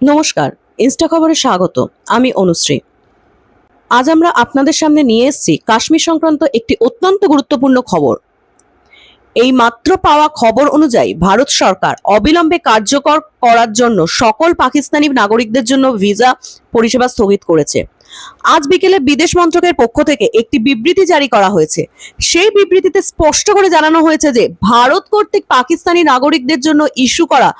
নমস্কার ইনস্টা খবরে স্বাগত, আমি অনুশ্রী। আজ আমরা আপনাদের সামনে নিয়ে এসেছি কাশ্মীর সংক্রান্ত একটি অত্যন্ত গুরুত্বপূর্ণ খবর। এই মাত্র পাওয়া খবর অনুযায়ী ভারত সরকার অবিলম্বে কার্যকর করার জন্য সকল পাকিস্তানি নাগরিকদের জন্য ভিসা পরিষেবা স্থগিত করেছে। আজ বিকেলে বিদেশ মন্ত্রকের পক্ষ থেকে একটি বিবৃতি জারি করা হয়েছে। সেই বিবৃতিতে স্পষ্ট করে জানানো হয়েছে যে, ভারত কর্তৃক পাকিস্তানি নাগরিকদের জন্য ইস্যু করা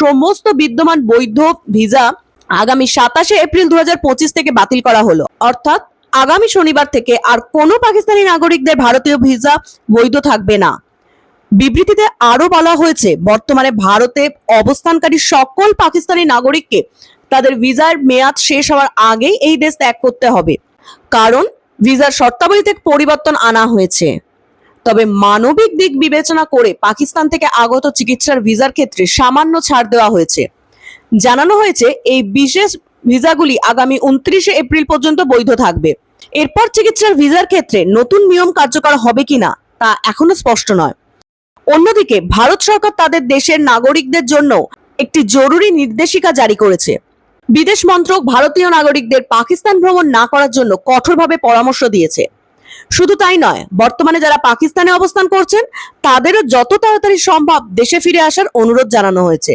সমস্ত বিদ্যমান বৈধ ভিসা আগামী সাতাশে এপ্রিল দু হাজার পঁচিশ থেকে বাতিল করা হলো। অর্থাৎ, আগামী শনিবার থেকে আর কোনো পাকিস্তানি নাগরিকদের ভারতীয় ভিসা বৈধ থাকবে না। বিবৃতিতে আরও বলা হয়েছে, বর্তমানে ভারতে অবস্থানকারী সকল পাকিস্তানি নাগরিককে তাদের ভিসার মেয়াদ শেষ হওয়ার আগেই এই দেশ ত্যাগ করতে হবে। কারণ ভিসার শর্তাবলীতে পরিবর্তন আনা হয়েছে। তবে মানবিক দিক বিবেচনা করে পাকিস্তান থেকে আগত চিকিৎসার ভিসার ক্ষেত্রে সামান্য ছাড় দেওয়া হয়েছে। জানানো হয়েছে, এই বিশেষ ভিসাগুলি আগামী উনত্রিশে এপ্রিল পর্যন্ত বৈধ থাকবে। এরপর চিকিৎসার ভিসার ক্ষেত্রে নতুন নিয়ম কার্যকর হবে কিনা তা এখনও স্পষ্ট নয়। অন্যদিকে ভারত সরকার তাদের দেশের নাগরিকদের জন্য একটি জরুরি নির্দেশিকা জারি করেছে। বিদেশ মন্ত্রক ভারতীয় নাগরিকদের পাকিস্তান ভ্রমণ না করার জন্য কঠোরভাবে পরামর্শ দিয়েছে। শুধু তাই নয়, বর্তমানে যারা পাকিস্তানে অবস্থান করছেন, তাদেরও যত তাড়াতাড়ি সম্ভব দেশে ফিরে আসার অনুরোধ জানানো হয়েছে।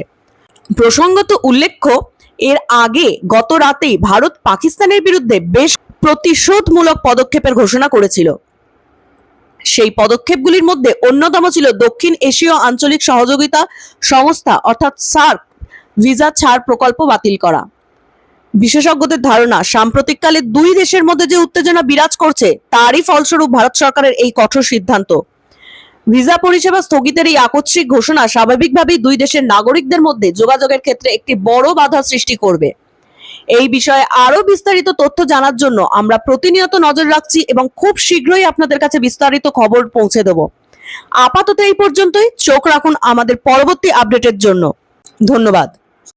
প্রসঙ্গত উল্লেখ্য, এর আগে গত রাতেই ভারত পাকিস্তানের বিরুদ্ধে বেশ প্রতিশোধমূলক পদক্ষেপের ঘোষণা করেছিল। সেই পদক্ষেপগুলির মধ্যে অন্যতম ছিল দক্ষিণ এশীয় আঞ্চলিক সহযোগিতা সংস্থা, অর্থাৎ সার্ক, ভিসা ছাড় প্রকল্প বাতিল করা। বিশেষজ্ঞদের ধারণা, সাম্প্রতিককালে দুই দেশের মধ্যে যে উত্তেজনা বিরাজ করছে, তারই ফলস্বরূপ ভারত সরকারের এই কঠোর সিদ্ধান্ত। ভিসা পরিষেবা স্থগিতের এই আকস্মিক ঘোষণা স্বাভাবিকভাবেই দুই দেশের নাগরিকদের মধ্যে যোগাযোগের ক্ষেত্রে একটি বড় বাধা সৃষ্টি করবে। এই বিষয়ে আরও বিস্তারিত তথ্য জানার জন্য আমরা প্রতিনিয়ত নজর রাখছি এবং খুব শীঘ্রই আপনাদের কাছে বিস্তারিত খবর পৌঁছে দেব। আপাতত এই পর্যন্তই। চোখ রাখুন আমাদের পরবর্তী আপডেটের জন্য। ধন্যবাদ।